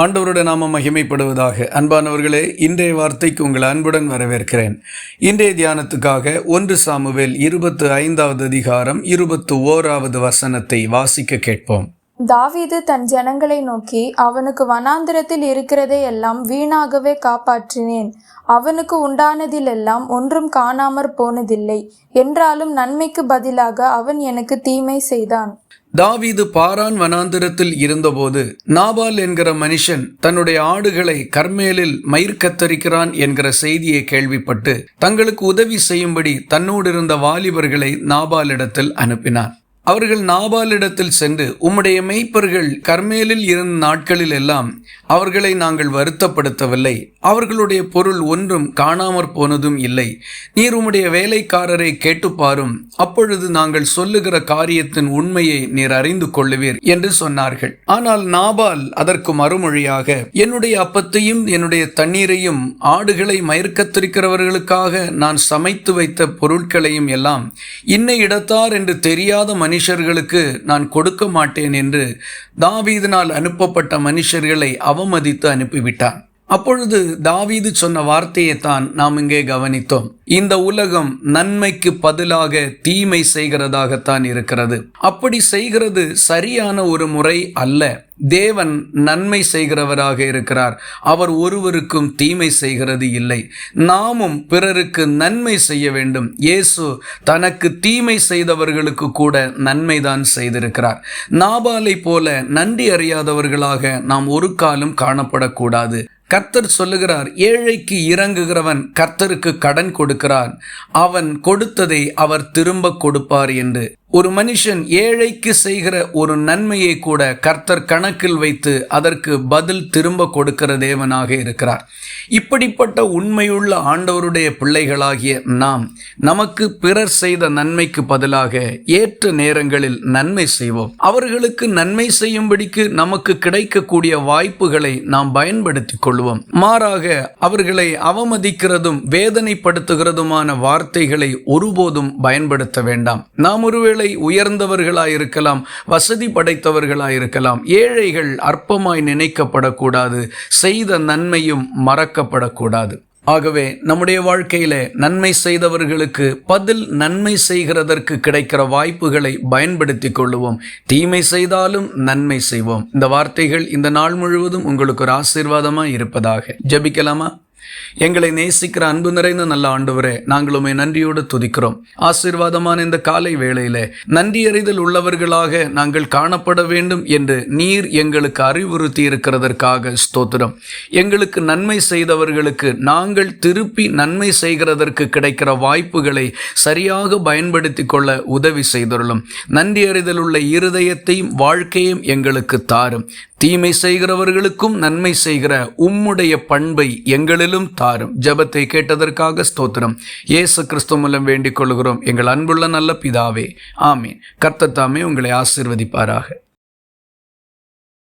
ஆண்டவருடைய நாம மகிமைப்படுவதாக. அன்பானவர்களே இன்றைய வார்த்தைக்கு உங்கள் அன்புடன் வரவேற்கிறேன். இன்றைய தியானத்துக்காக ஒன்று சாமுவேல் இருபத்து ஐந்தாவது அதிகாரம் இருபத்து ஓராவது வசனத்தை வாசிக்க கேட்போம். தாவீது தன் ஜனங்களை நோக்கி அவனுக்கு வனாந்திரத்தில் இருக்கிறதை எல்லாம் வீணாகவே காப்பாற்றினேன். அவனுக்கு உண்டானதிலெல்லாம் ஒன்றும் காணாமற் போனதில்லை. என்றாலும் நன்மைக்கு பதிலாக அவன் எனக்கு தீமை செய்தான். தாவீது பாரான் வனாந்திரத்தில் இருந்தபோது நாபால் என்கிற மனுஷன் தன்னுடைய ஆடுகளை கர்மேலில் மயிர் கத்தரிக்கிறான் என்கிற செய்தியை கேள்விப்பட்டு தங்களுக்கு உதவி செய்யும்படி தன்னோடு இருந்த வாலிபர்களை நாபாலிடத்தில் அனுப்பினான். அவர்கள் நாபாலிடத்தில் சென்று உம்முடைய மெய்ப்பர்கள் கர்மேலில் இருந்த நாட்களில் எல்லாம் அவர்களை நாங்கள் வருத்தப்படுத்தவில்லை. அவர்களுடைய பொருள் ஒன்றும் காணாமற் போனதும் இல்லை. நீர் உம்முடைய வேலைக்காரரை கேட்டுப்பாரும் அப்பொழுது நாங்கள் சொல்லுகிற காரியத்தின் உண்மையை நீர் அறிந்து கொள்ளுவீர் என்று சொன்னார்கள். ஆனால் நாபால் அதற்கு மறுமொழியாக என்னுடைய அப்பத்தையும் என்னுடைய தண்ணீரையும் ஆடுகளை மயர்க்கத்திருக்கிறவர்களுக்காக நான் சமைத்து வைத்த பொருட்களையும் எல்லாம் இன்ன இடத்தார் என்று தெரியாத மனுஷர்களுக்கு நான் கொடுக்க மாட்டேன் என்று தாவீதினால் அனுப்பப்பட்ட மனுஷர்களை அவமதித்து அனுப்பிவிட்டான். அப்பொழுது தாவீது சொன்ன வார்த்தையை தான் நாம் இங்கே கவனித்தோம். இந்த உலகம் நன்மைக்கு பதிலாக தீமை செய்கிறதாகத்தான் இருக்கிறது. அப்படி செய்கிறது சரியான ஒரு முறை அல்ல. தேவன் நன்மை செய்கிறவராக இருக்கிறார். அவர் ஒருவருக்கும் தீமை செய்கிறது இல்லை. நாமும் பிறருக்கு நன்மை செய்ய வேண்டும். இயேசு தனக்கு தீமை செய்தவர்களுக்கு கூட நன்மைதான் செய்திருக்கிறார். நாபாலை போல நன்றி அறியாதவர்களாக நாம் ஒரு காலம் காணப்படக்கூடாது. கர்த்தர் சொல்லுகிறார் ஏழைக்கு இறங்குகிறவன் கர்த்தருக்கு கடன் கொடுக்கிறான். அவன் கொடுத்ததை அவர் திரும்ப கொடுப்பார் என்று. ஒரு மனுஷன் ஏழைக்கு செய்கிற ஒரு நன்மையை கூட கர்த்தர் கணக்கில் வைத்து அதற்கு பதில் திரும்ப கொடுக்கிற தேவனாக இருக்கிறார். இப்படிப்பட்ட உண்மையுள்ள ஆண்டவருடைய பிள்ளைகளாகிய நாம் நமக்கு பிறர் செய்த நன்மைக்கு பதிலாக ஏற்ற நேரங்களில் நன்மை செய்வோம். அவர்களுக்கு நன்மை செய்யும்படிக்கு நமக்கு கிடைக்கக்கூடிய வாய்ப்புகளை நாம் பயன்படுத்திக் கொள்வோம். மாறாக அவர்களை அவமதிக்கிறதும் வேதனைப்படுத்துகிறதுமான வார்த்தைகளை ஒருபோதும் பயன்படுத்த வேண்டாம். நாம் ஒருவேளை ஒருவேளை உயர்ந்தவர்களாயிருக்கலாம் வசதி படைத்தவர்களாயிருக்கலாம் ஏழைகள் அற்பமாய் நினைக்கப்படக்கூடாது செய்த நன்மையும் மறக்கப்படக்கூடாது. ஆகவே நம்முடைய வாழ்க்கையில நன்மை செய்தவர்களுக்கு பதில் நன்மை செய்கிறதற்கு கிடைக்கிற வாய்ப்புகளை பயன்படுத்தி கொள்ளுவோம். தீமை செய்தாலும் நன்மை செய்வோம். இந்த வார்த்தைகள் இந்த நாள் முழுவதும் உங்களுக்கு ஒரு ஆசீர்வாதமா இருப்பதாக. ஜபிக்கலாமா? எங்களை நேசிக்கிற அன்பு நிறைந்த நல்ல ஆண்டவரே நாங்கள் உண்மை நன்றியோடு துதிக்கிறோம். ஆசீர்வாதமான இந்த காலை வேளையில நன்றியறிதல் உள்ளவர்களாக நாங்கள் காணப்பட வேண்டும் என்று நீர் எங்களுக்கு அறிவுறுத்தி இருக்கிறதற்காக ஸ்தோத்திரம். எங்களுக்கு நன்மை செய்தவர்களுக்கு நாங்கள் திருப்பி நன்மை செய்கிறதற்கு கிடைக்கிற வாய்ப்புகளை சரியாக பயன்படுத்தி கொள்ள உதவி செய்துள்ளோம். நன்றி அறிதல் உள்ள இருதயத்தையும் வாழ்க்கையும் எங்களுக்கு தாரும். தீமை செய்கிறவர்களுக்கும் நன்மை செய்கிற உம்முடைய பண்பை எங்களிலும் தாரும். ஜபத்தை கேட்டதற்காக ஸ்தோத்திரம். இயேசு கிறிஸ்து மூலம் வேண்டிக் கொள்கிறோம். எங்கள் அன்புள்ள நல்ல பிதாவே ஆமீன். கர்த்தத்தாமே உங்களை ஆசிர்வதிப்பாராக.